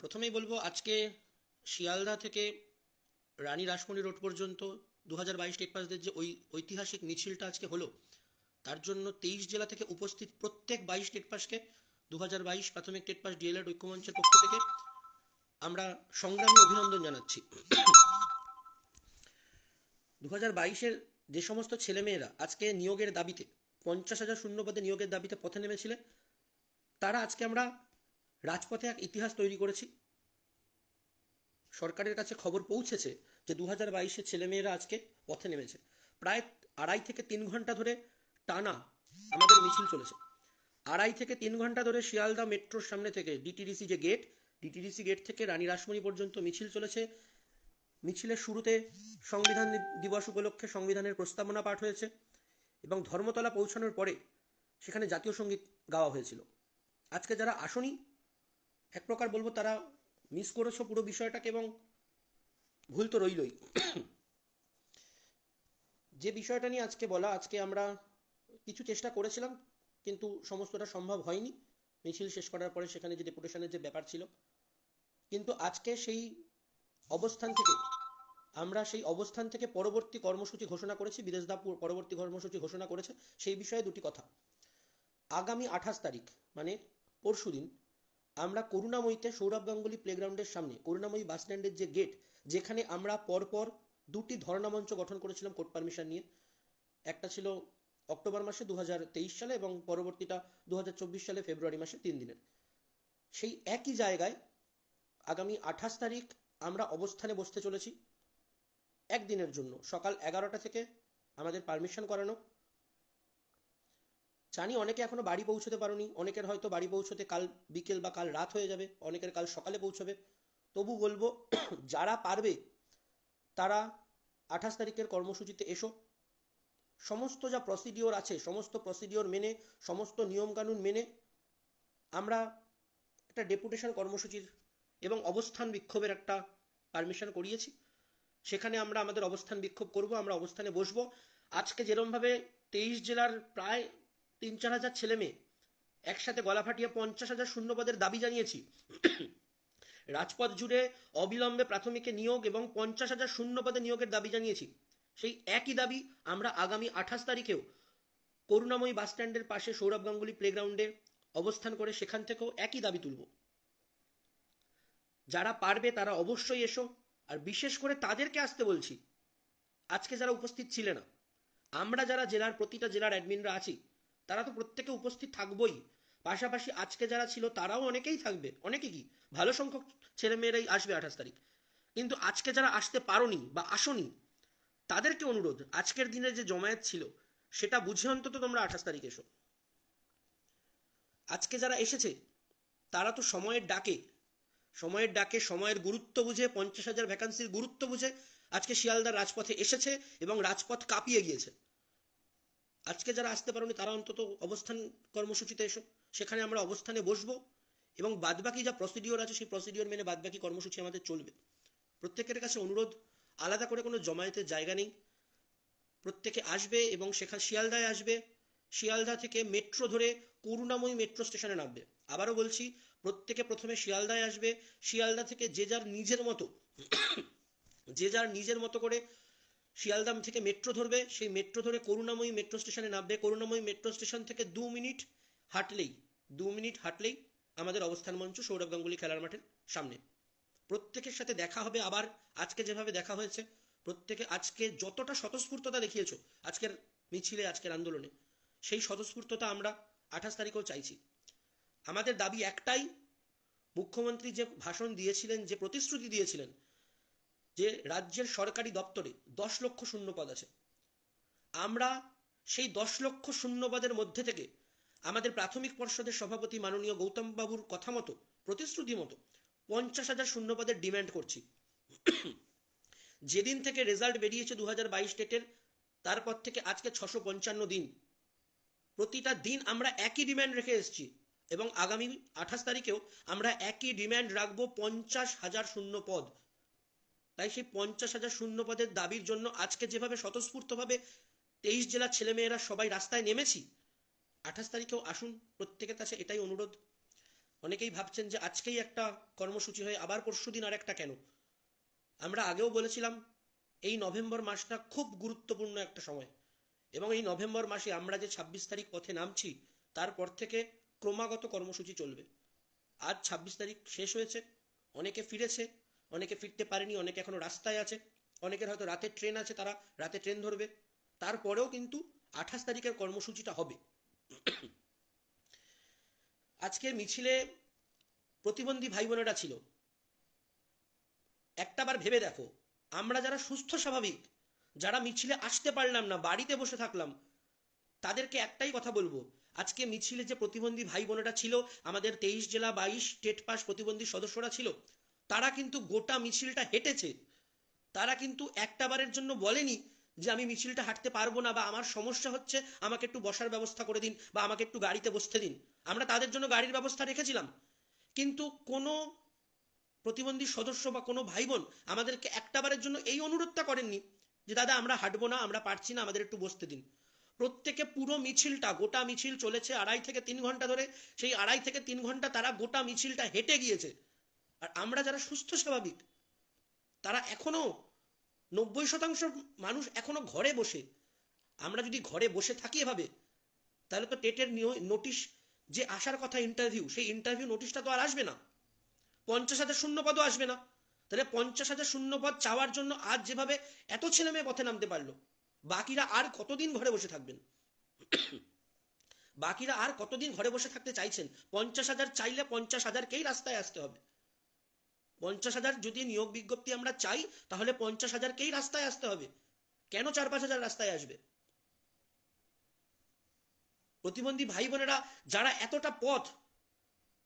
প্রথমেই বলব, আজকে শিয়ালদা থেকে রানী রাসমণি রোড পর্যন্ত দু হাজার বাইশ স্টেট পাসদের যে ওই ঐতিহাসিক মিছিলটা আজকে হলো, তার জন্য তেইশ জেলা থেকে উপস্থিত প্রত্যেক বাইশ স্টেট পাসকে দু হাজার বাইশ প্রাথমিক স্টেট পাস ডিএলএড ঐক্যমঞ্চের পক্ষ থেকে আমরা সংগ্রামী অভিনন্দন জানাচ্ছি। দু হাজার বাইশের যে সমস্ত ছেলেমেয়েরা আজকে নিয়োগের দাবিতে, পঞ্চাশ হাজার শূন্যপদে নিয়োগের দাবিতে পথে নেমেছিলেন তারা আজকে আমরা রাজপথে এক ইতিহাস তৈরি করেছি। সরকারের কাছে খবর পৌঁছেছে যে দু হাজার বাইশে ছেলেমেয়েরা আজকে পথে নেমেছে। প্রায় আড়াই থেকে তিন ঘণ্টা ধরে টানা আমাদের মিছিল চলেছে। আড়াই থেকে তিন ঘণ্টা ধরে শিয়ালদা মেট্রোর সামনে থেকে ডিটিডিসি যে গেট, ডিটিডিসি গেট থেকে রানী রাসমণি পর্যন্ত মিছিল চলেছে। মিছিলের শুরুতে সংবিধান দিবস উপলক্ষে সংবিধানের প্রস্তাবনা পাঠ হয়েছে এবং ধর্মতলা পৌঁছানোর পরে সেখানে জাতীয় সংগীত গাওয়া হয়েছিল। আজকে যারা আসনি এক প্রকার বলব তারা মিস করেছ পুরো বিষয়টাকে এবং ভুল তো রইলই। যে বিষয়টা নিয়ে আজকে বলা, আজকে আমরা কিছু চেষ্টা করেছিলাম, কিন্তু সমস্তটা সম্ভব হয়নি। মিছিল শেষ করার পরে সেখানে যে ডেপুটেশনের যে ব্যাপার ছিল। কিন্তু আজকে সেই অবস্থান থেকে, আমরা সেই অবস্থান থেকে পরবর্তী কর্মসূচি ঘোষণা করেছি বিদেশদা পরবর্তী কর্মসূচি ঘোষণা করেছে, সেই বিষয়ে দুটি কথা। আগামী আঠাশ তারিখ মানে পরশুদিন আমরা করুণাময়ীতে সৌরভ গাঙ্গুলি প্লেগ্রাউন্ডের সামনে, করুণাময়ী বাস স্ট্যান্ডের যে গেট যেখানে আমরা পরপর দুটি ধর্ণা মঞ্চ গঠন করেছিলাম কোর্ট পারমিশন নিয়ে। একটা ছিল অক্টোবর মাসে দুহাজার তেইশ সালে এবং পরবর্তীটা দু হাজার চব্বিশ সালে ফেব্রুয়ারি মাসে তিন দিনের। সেই একই জায়গায় আগামী আঠাশ তারিখ আমরা অবস্থানে বসতে চলেছি। একদিনের জন্য, সকাল এগারোটা থেকে আমাদের পারমিশন করানো। জানি অনেকে এখনও বাড়ি পৌঁছতে পারোনি, অনেকের হয়তো বাড়ি পৌঁছতে কাল বিকেল বা কাল রাত হয়ে যাবে, অনেকের কাল সকালে পৌঁছবে। তবু বলব, যারা পারবে, তারা আঠাশ তারিখের কর্মসূচিতে এসো। সমস্ত যা প্রসিডিওর আছে, সমস্ত প্রসিডিওর মেনে, সমস্ত নিয়মকানুন মেনে, আমরা একটা ডেপুটেশন কর্মসূচির এবং অবস্থান বিক্ষোভের একটা পারমিশন করিয়েছি। সেখানে আমরা আমাদের অবস্থান বিক্ষোভ করব, আমরা অবস্থানে বসবো। আজকে যেরমভাবে তেইশ জেলার প্রায় তিন চার হাজার ছেলে মেয়ে। একসাথে গলা ফাটিয়ে পঞ্চাশ হাজার শূন্যপদের দাবি জানিয়েছি। রাজপথ জুড়ে অবিলম্বে প্রাথমিকে নিয়োগ এবং পঞ্চাশ হাজার শূন্যপদে নিয়োগের দাবি জানিয়েছি। সেই একই দাবি আমরা আগামী আঠাশ তারিখেও করুণাময়ী বাস স্ট্যান্ডের পাশে সৌরভ গাঙ্গুলি প্লেগ্রাউন্ডে অবস্থান করে সেখান থেকেও একই দাবি তুলব। যারা পারবে তারা অবশ্যই এসো, আর বিশেষ করে তাদেরকে আসতে বলছি। আজকে যারা উপস্থিত ছিলেন না, আমরা যারা জেলার প্রতিটা জেলার অ্যাডমিনরা আছি তারা তো প্রত্যেকে উপস্থিত থাকবই। পাশাপাশি আজকে যারা ছিল, তারাও অনেকেই থাকবে। অনেকে কি? ভালো সংখ্যক ছেলেমেয়েরাই আসবে আঠাশ তারিখ। কিন্তু আজকে যারা আসতে পারোনি বা আসনি, তাদেরকে অনুরোধ, আজকের দিনে যে জমায়েত ছিল, সেটা বুঝে অন্তত তোমরা আঠাশ তারিখ এসো। আজকে যারা এসেছে, তারা তো সময়ের ডাকে। সময়ের ডাকে, সময়ের গুরুত্ব বুঝে, পঞ্চাশ হাজার ভ্যাকান্সির গুরুত্ব বুঝে আজকে শিয়ালদার রাজপথে এসেছে এবং রাজপথ কাঁপিয়ে গিয়েছে। আজকে যারা আসতে পারোনি, তারা অন্তত অবস্থান কর্মসূচিতে এসো। সেখানে আমরা অবস্থানে বসবো এবং বাদবাকি যা প্রসিডিওর আছে, সেই প্রসিডিওর মেনে বাদবাকি কর্মসূচি আমাদের চলবে। প্রত্যেকের কাছে অনুরোধ, আলাদা করে কোনো জমায়েতের জায়গা নেই। প্রত্যেকে আসবে এবং সেখানে শিয়ালদায় আসবে। শিয়ালদা থেকে মেট্রো ধরে করুণাময়ী মেট্রো স্টেশনে নামবে। আবারও বলছি, প্রত্যেকে প্রথমে শিয়ালদায় আসবে। শিয়ালদা থেকে যে যার নিজের মতো, যে যার নিজের মতো করে শিয়ালদাম থেকে মেট্রো ধরবে। সেই মেট্রো ধরে করুণাময়ী মেট্রো স্টেশনে নামবে। করুণাময়ী মেট্রো স্টেশন থেকে দু মিনিট হাঁটলেই, দু মিনিট হাঁটলেই আমাদের অবস্থান মঞ্চ সৌরভ গাঙ্গুলি খেলার মাঠের সামনে। প্রত্যেকের সাথে দেখা হবে আবার। আজকে যেভাবে দেখা হয়েছে, প্রত্যেকে আজকে যতটা স্বতঃস্ফূর্ততা দেখিয়েছো, আজকের মিছিলে, আজকের আন্দোলনে, সেই স্বতঃস্ফূর্ততা আমরা আঠাশ তারিখেও চাইছি। আমাদের দাবি একটাই, মুখ্যমন্ত্রী যে ভাষণ দিয়েছিলেন, যে প্রতিশ্রুতি দিয়েছিলেন যে রাজ্যের সরকারি দপ্তরে দশ লক্ষ শূন্যপদ আছে। আমরা সেই দশ লক্ষ শূন্যপদের মধ্যে থেকে আমাদের প্রাথমিক পর্ষদের সভাপতি মাননীয় গৌতম বাবুর কথা মতো, প্রতিশ্রুতি মতো পঞ্চাশ হাজার শূন্যপদের ডিম্যান্ড করছি। যেদিন থেকে রেজাল্ট বেরিয়েছে দু হাজার বাইশ ডেটের, তারপর থেকে আজকে ছশো পঞ্চান্ন দিন। প্রতিটা দিন আমরা একই ডিম্যান্ড রেখে এসেছি এবং আগামী আঠাশ তারিখেও আমরা একই ডিম্যান্ড রাখব পঞ্চাশ হাজার শূন্য পদ তাই সেই পঞ্চাশ হাজার শূন্য পদের দাবির জন্য আজকে যেভাবে স্বতঃস্ফূর্তভাবে তেইশ জেলার ছেলেমেয়েরা সবাই রাস্তায় নেমেছি, আঠাশ তারিখেও আসুন, প্রত্যেকের কাছে এটাই অনুরোধ। অনেকেই ভাবছেন যে আজকেই একটা কর্মসূচি হয়ে আবার পরশুদিন আর একটা কেন? আমরা আগেও বলেছিলাম, এই নভেম্বর মাসটা খুব গুরুত্বপূর্ণ একটা সময় এবং এই নভেম্বর মাসে আমরা যে ছাব্বিশ তারিখ পথে নামছি, তারপর থেকে ক্রমাগত কর্মসূচি চলবে। আজ ছাব্বিশ তারিখ শেষ হয়েছে, অনেকে ফিরেছে অনেকে ফিরতে পারেনি, অনেকে এখনও রাস্তায় আছে, অনেকের হয়তো রাতের ট্রেন আছে, তারা রাতে ট্রেন ধরবে। তারপরেও কিন্তু আঠাশ তারিখের কর্মসূচিটা হবে। আজকের মিছিলে প্রতিবন্ধী ভাই বোনেরা ছিল একটাবার ভেবে দেখো, আমরা যারা সুস্থ, স্বাভাবিক, যারা মিছিলে আসতে পারলাম না, বাড়িতে বসে থাকলাম, তাদেরকে একটাই কথা বলব, আজকে মিছিলে যে প্রতিবন্ধী ভাই বোনেরা ছিল, আমাদের তেইশ জেলা, বাইশ স্টেট পাস প্রতিবন্ধী সদস্যরা ছিল তারা কিন্তু গোটা মিছিলটা হেঁটেছে। তারা কিন্তু একটাবারের জন্য বলেনি যে আমি মিছিলটা হাঁটতে পারব না বা আমার সমস্যা হচ্ছে, আমাকে একটু বসার ব্যবস্থা করে দিন বা আমাকে একটু গাড়িতে বসতে দিন। আমরা তাদের জন্য গাড়ির ব্যবস্থা রেখেছিলাম। কিন্তু কোনো প্রতিবন্ধী সদস্য বা কোনো ভাই বোন আমাদেরকে একটাবারের জন্য এই অনুরোধটা করেননি যে, দাদা, আমরা হাঁটবো না, আমরা পারছি না, আমাদের একটু বসতে দিন। প্রত্যেকে পুরো মিছিলটা, গোটা মিছিল চলেছে আড়াই থেকে তিন ঘণ্টা ধরে। সেই আড়াই থেকে তিন ঘণ্টা তারা গোটা মিছিলটা হেঁটে গিয়েছে। আর আমরা যারা সুস্থ স্বাভাবিক, তারা এখনও নব্বই শতাংশ মানুষ এখনও ঘরে বসে। আমরা যদি ঘরে বসে থাকি এভাবে, তাহলে তো টেটের নোটিশ যে আসার কথা ইন্টারভিউ সেই ইন্টারভিউ নোটিশটা তো আর আসবে না। পঞ্চাশ হাজার শূন্যপদও আসবে না। তাহলে পঞ্চাশ হাজার শূন্যপদ চাওয়ার জন্য আজ যেভাবে এত ছেলে মেয়ে পথে নামতে পারল, বাকিরা আর কতদিন ঘরে বসে থাকবেন? বাকিরা আর কতদিন ঘরে বসে থাকতে চাইছেন? পঞ্চাশ হাজার চাইলে পঞ্চাশ হাজারকেই রাস্তায় আসতে হবে। পঞ্চাশ হাজার যদি নিয়োগ বিজ্ঞপ্তি আমরা চাই, তাহলে পঞ্চাশ হাজারকেই রাস্তায় আসতে হবে। কেন চার পাঁচ হাজার রাস্তায় আসবে? প্রতিবন্ধী ভাই বোনেরা, যারা এতটা পথ,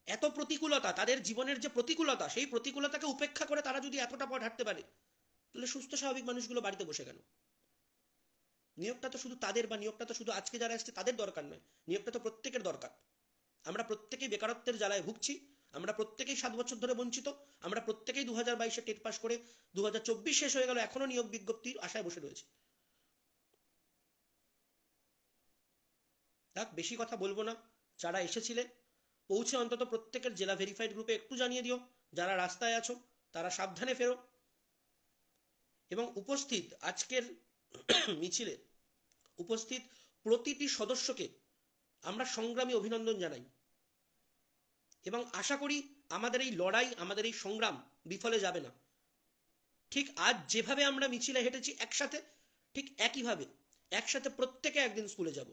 এত প্রতিকূলতা, তাদের জীবনের যে প্রতিকূলতা, সেই প্রতিকূলতাকে উপেক্ষা করে তারা যদি এতটা পথ হাঁটতে পারে, তাহলে সুস্থ, স্বাভাবিক মানুষগুলো বাড়িতে বসে কেন? নিয়োগটা তো শুধু তাদের বা নিয়োগটা তো শুধু আজকে যারা আসছে তাদের দরকার নয়। নিয়োগটা তো প্রত্যেকের দরকার। আমরা প্রত্যেকেই বেকারত্বের জ্বালায় ভুগছি। আমরা প্রত্যেকেই সাত বছর ধরে বঞ্চিত। আমরা প্রত্যেকেই দু হাজার বাইশে টেট পাস করে দু হাজার চব্বিশ শেষ হয়ে গেল, এখনও নিয়োগ বিজ্ঞপ্তির আশায় বসে রয়েছে। দেখ বেশি কথা বলব না। যারা এসেছিলে, পৌঁছে অন্তত প্রত্যেকের জেলা ভেরিফাইড গ্রুপে একটু জানিয়ে দিও। যারা রাস্তায় আছো, তারা সাবধানে ফেরো। এবং উপস্থিত আজকের মিছিলে, উপস্থিত প্রতিটি সদস্যকে আমরা সংগ্রামী অভিনন্দন জানাই। এবং আশা করি আমাদের এই লড়াই, আমাদের এই সংগ্রাম বিফলে যাবে না। ঠিক আজ যেভাবে আমরা মিছিলে হেঁটেছি একসাথে, ঠিক একইভাবে একসাথে প্রত্যেকে একদিন স্কুলে যাব।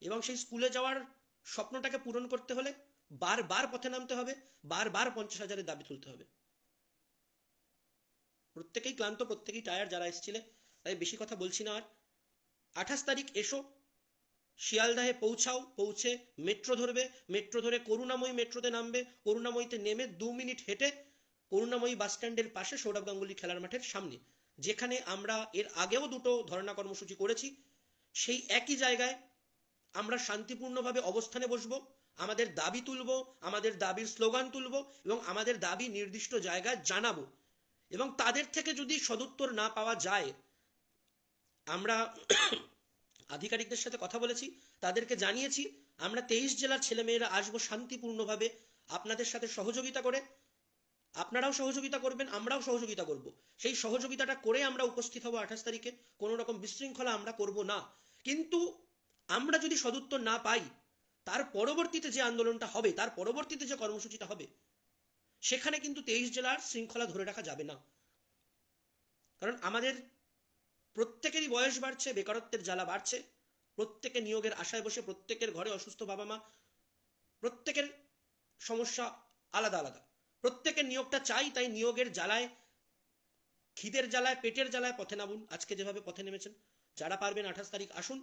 এবং সেই স্কুলে যাওয়ার স্বপ্নটাকে পূরণ করতে হলে বারবার পথে নামতে হবে, বারবার পঞ্চাশ হাজারের দাবি তুলতে হবে। প্রত্যেকেই ক্লান্ত, প্রত্যেকেই টায়ার যারা এসেছিলে, তাই বেশি কথা বলছি না আর। আঠাশ তারিখ এসো শিয়ালদাহে পৌঁছাও, পৌঁছে মেট্রো ধরবে। মেট্রো ধরে করুণাময়ী মেট্রোতে নামবে। করুণাময়ীতে নেমে দু মিনিট হেঁটে করুণাময়ী বাস স্ট্যান্ডের পাশে সৌরভ গাঙ্গুলি খেলার মাঠের সামনে, যেখানে আমরা এর আগেও দুটো ধর্ণা কর্মসূচি করেছি। সেই একই জায়গায় আমরা শান্তিপূর্ণভাবে অবস্থানে বসবো, আমাদের দাবি তুলব, আমাদের দাবির স্লোগান তুলব এবং আমাদের দাবি নির্দিষ্ট জায়গায় জানাব। এবং তাদের থেকে যদি সদুত্তর না পাওয়া যায়, আমরা আধিকারিকদের সাথে কথা বলেছি, তাদেরকে জানিয়েছি, আমরা তেইশ জেলার ছেলেমেয়েরা আসব শান্তিপূর্ণভাবে আপনাদের সাথে সহযোগিতা করে। আপনারাও সহযোগিতা করবেন, আমরাও সহযোগিতা করব। সেই সহযোগিতাটা করে আমরা উপস্থিত হব আঠাশ তারিখে, কোনো রকম বিশৃঙ্খলা আমরা করব না। কিন্তু আমরা যদি সদুত্তর না পাই, তার পরবর্তীতে যে আন্দোলনটা হবে, তার পরবর্তীতে যে কর্মসূচিটা হবে, সেখানে কিন্তু তেইশ জেলার শৃঙ্খলা ধরে রাখা যাবে না। কারণ আমাদের প্রত্যেকেরই বয়স বাড়ছে, বেকারত্বের জ্বালা বাড়ছে। প্রত্যেকে নিয়োগের আশায় বসে, প্রত্যেকের ঘরে অসুস্থ বাবা মা প্রত্যেকের সমস্যা আলাদা আলাদা। প্রত্যেকের নিয়োগটা চাই, তাই নিয়োগের জ্বালায়, খিদের জ্বালায়, পেটের জ্বালায় পথে নামুন। আজকে যেভাবে পথে নেমেছেন, যারা পারবেন আঠাশ তারিখ আসুন।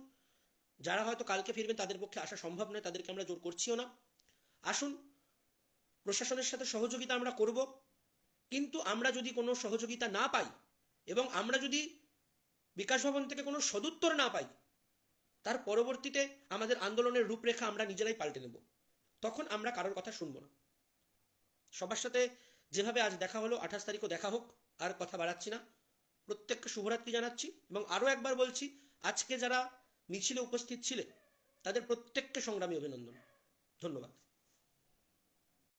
যারা হয়তো কালকে ফিরবেন, তাদের পক্ষে আসা সম্ভব নয়, তাদেরকে আমরা জোর করছিও না। আসুন, প্রশাসনের সাথে সহযোগিতা আমরা করব। কিন্তু আমরা যদি কোনো সহযোগিতা না পাই এবং আমরা যদি বিকাশ ভবন থেকে কোনো সদুত্তর না পাই, তার পরবর্তীতে আমাদের আন্দোলনের রূপরেখা আমরা নিজেরাই পাল্টে নেব। তখন আমরা কারোর কথা শুনব না। সবার সাথে যেভাবে আজ দেখা হলো, আঠাশ তারিখও দেখা হোক, আর কথা বাড়াচ্ছি না। প্রত্যেককে শুভরাত্রি জানাচ্ছি এবং আরও একবার বলছি, আজকে যারা মিছিলে উপস্থিত ছিলে তাদের প্রত্যেককে সংগ্রামী অভিনন্দন। ধন্যবাদ।